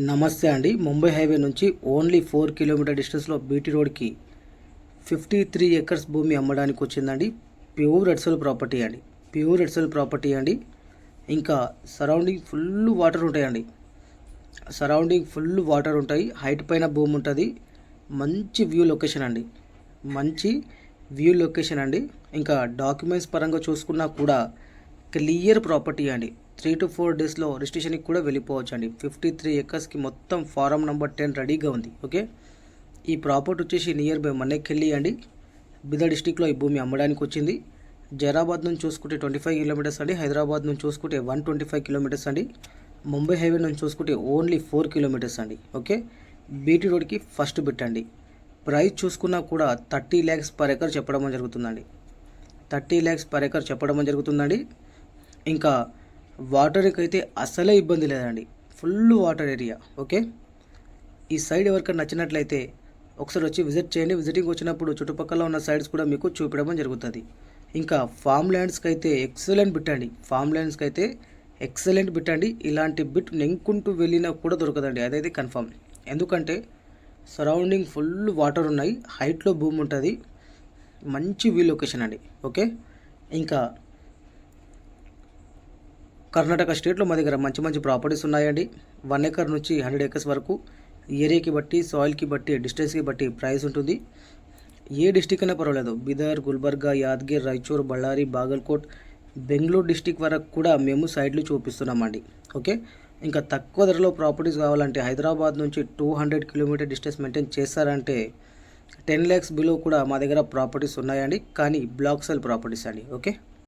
నమస్తే అండి. ముంబై హైవే నుంచి ఓన్లీ ఫోర్ కిలోమీటర్ డిస్టెన్స్లో బీటీ రోడ్కి ఫిఫ్టీ త్రీ ఎకర్స్ భూమి అమ్మడానికి వచ్చిందండి. ప్యూర్ ఎడ్సల్ ప్రాపర్టీ అండి. ప్యూర్ ఎడ్సల్ ప్రాపర్టీ అండి. ఇంకా సరౌండింగ్ ఫుల్ వాటర్ ఉంటాయండి. సరౌండింగ్ ఫుల్ వాటర్ ఉంటాయి. హైట్ పైన భూమి ఉంటుంది. మంచి వ్యూ లొకేషన్ అండి. మంచి వ్యూ లొకేషన్ అండి. ఇంకా డాక్యుమెంట్స్ పరంగా చూసుకున్నా కూడా క్లియర్ ప్రాపర్టీ అండి. త్రీ టు ఫోర్ డేస్లో రిజిస్ట్రేషన్కి కూడా వెళ్ళిపోవచ్చు అండి ఫిఫ్టీ త్రీ ఎకర్స్కి మొత్తం ఫారం నెంబర్ టెన్ రెడీగా ఉంది. ఓకే? ఈ ప్రాపర్టీ వచ్చేసి నియర్ బై మన్నెక్కెళ్ళి అండి. బిదా డిస్టిక్లో ఈ భూమి అమ్మడానికి వచ్చింది. జైరాబాద్ నుంచి చూసుకుంటే ట్వంటీ ఫైవ్ కిలోమీటర్స్ అండి. హైదరాబాద్ నుంచి చూసుకుంటే వన్ ట్వంటీ ఫైవ్ కిలోమీటర్స్ అండి. ముంబై హైవే నుంచి చూసుకుంటే ఓన్లీ ఫోర్ కిలోమీటర్స్ అండి. ఓకే? బీటీ రోడ్కి ఫస్ట్ పెట్టండి ప్రైస్ చూసుకున్నా కూడా థర్టీ ల్యాక్స్ పర్ ఎకర్ చెప్పడం జరుగుతుందండి. థర్టీ ల్యాక్స్ పర్ ఎకర్ చెప్పడం జరుగుతుందండి. ఇంకా వాటర్కి అయితే అసలే ఇబ్బంది లేదండి. Full water area okay? ఈ సైడ్ ఎవరికైనా నచ్చినట్లయితే ఒకసారి వచ్చి విజిట్ చేయండి. విజిటింగ్ వచ్చినప్పుడు చుట్టుపక్కల ఉన్న సైడ్స్ కూడా మీకు చూపించడం జరుగుతుంది. ఇంకా ఫామ్ ల్యాండ్స్కి అయితే ఎక్సలెంట్ బిట్ అండి. ఫామ్ ల్యాండ్స్కి అయితే ఎక్సలెంట్ బిట్ అండి. ఇలాంటి బిట్ నెంకుంటూ వెళ్ళినా కూడా దొరకదండి. అదైతే కన్ఫామ్ ఎందుకంటే సరౌండింగ్ ఫుల్ వాటర్ ఉన్నాయి. హైట్లో భూమి ఉంటుంది. మంచి వ్యూ లొకేషన్ అండి. ఓకే? ఇంకా కర్ణాటక స్టేట్లో మా దగ్గర మంచి మంచి ప్రాపర్టీస్ ఉన్నాయండి. వన్ ఎకర్ నుంచి హండ్రెడ్ ఎకర్స్ వరకు ఏరియాకి బట్టి సాయిల్కి బట్టి డిస్టెన్స్కి బట్టి ప్రైస్ ఉంటుంది. ఏ డిస్టిక్ అయినా పర్వాలేదు. బిదర్ గుల్బర్గా యాద్గిర్ రాయచూర్ బళ్ళారి బాగల్కోట్ బెంగళూరు డిస్టిక్ వరకు కూడా మేము సైట్లు చూపిస్తున్నామండి. ఓకే? ఇంకా తక్కువ ధరలో ప్రాపర్టీస్ కావాలంటే హైదరాబాద్ నుంచి two hundred kilometre distance maintain చేస్తారంటే టెన్ ల్యాక్స్ బిలో కూడా మా దగ్గర ప్రాపర్టీస్ ఉన్నాయండి. కానీ బ్లాక్ సెల్ ప్రాపర్టీస్ అండి. ఓకే?